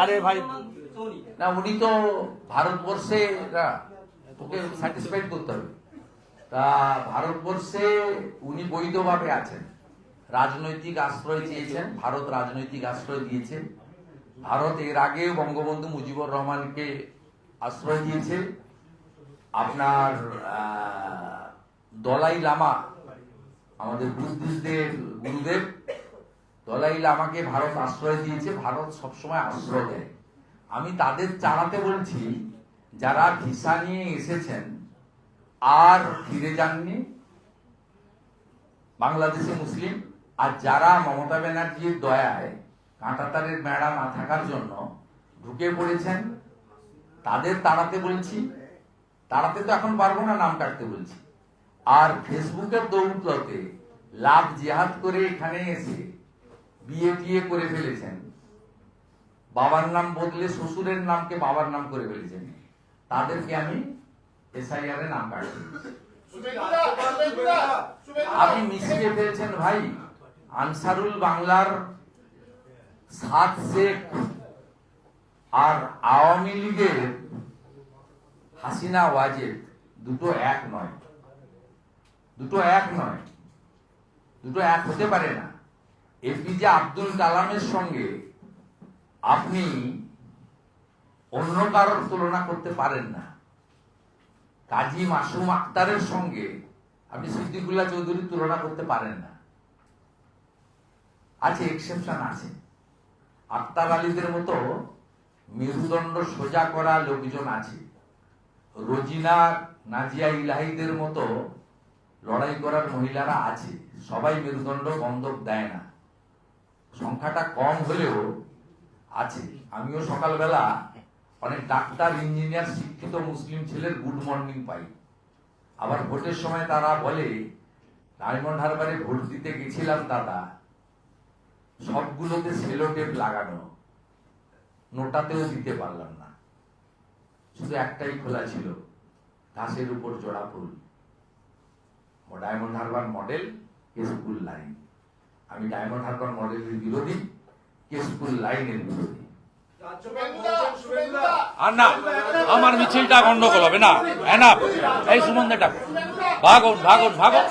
আরে ভাই, না, উনি তো ভারতবর্ষে ওকে স্যাটিসফাইড করতে হবে। তা ভারতবর্ষে উনি বৈধভাবে আছেন। রাজনৈতিক আশ্রয় চেয়েছেন ভারত রাজনৈতিক আশ্রয় দিয়েছে। ভারত এর আগে বঙ্গবন্ধু মুজিবুর রহমানকে আশ্রয় দিয়েছে। আপনার দলাই লামা, আমাদের বুদ্ধিস্টদের গুরুদেব দলাই লামাকে ভারত আশ্রয় দিয়েছে, ভারত সবসময় আশ্রয় দেয়। আমি তাদের চালাতে বলছি, যারা ভিসা নিয়ে এসেছেন, আর ফিরে যাননি, বাংলাদেশি মুসলিম, আর যারা মমতা ব্যানার্জির দয়ায় কাঁটাতারের মেড়া না থাকার জন্য ঢুকে পড়েছেন, তাদের তাড়াতে বলছি, তাড়াতে তো এখন পারব না নাম কাটতে বলছি। আর ফেসবুকের দৌলতে লাভ জেহাদ করে এখানে এসে বিয়ে টিয়ে করে ফেলেছেন। বাবার নাম বদলে শ্বশুরের নামকে বাবার নাম করে ফেলেছেন। তাদেরকে আমি এসআইআর নাম কাটছি আপনি মিশিয়ে ফেলছেন ভাই। আনসারুল বাংলার সাত শেখ আর আওয়ামী লীগের হাসিনা, ওয়াজেদ দুটো এক নয়। দুটো এক নয়। দুটো এক হতে পারে না। এপিজে আব্দুল কালামের সঙ্গে আপনি অন্য কারোর তুলনা করতে পারেন না। কাজী মাসুম আক্তারের সঙ্গে আপনি সিদ্দিকুল্লাহ চৌধুরীর তুলনা করতে পারেন না। আছে এক্সেপশন আছে। আক্তার আলীদের মতো মেরুদণ্ড সোজা করা লোকজন আছে। রোজিনা নাজিয়া ইলাহিদের মতো লড়াই করার মহিলারা আছে। সবাই মেরুদণ্ড বন্ধক দেয় না। সংখ্যাটা কম হলেও আছে। আমিও সকালবেলা অনেক ডাক্তার, ইঞ্জিনিয়ার, শিক্ষিত মুসলিম ছেলের গুড মর্নিং পাই। আবার ভোটের সময় তারা বলে ডায়মন্ড হারবারে ভোট দিতে গেছিলাম দাদা। সবগুলোতে সেলো টেপ লাগানো। নোটাতেও দিতে পারলাম না। শুধু একটাই খোলা ছিল, ঘাসের উপর জোড়া ফুল। Diamond Harbour model Keshpur line. আমি ডায়মন্ড হারবার মডেলের বিরোধী কেশপুর লাইনের বিরোধী। আর না আমার মিছিলটা গন্ডগোল হবে না এনাফ এই সুমন দেটা ভাগুন ভাগুন ভাগুন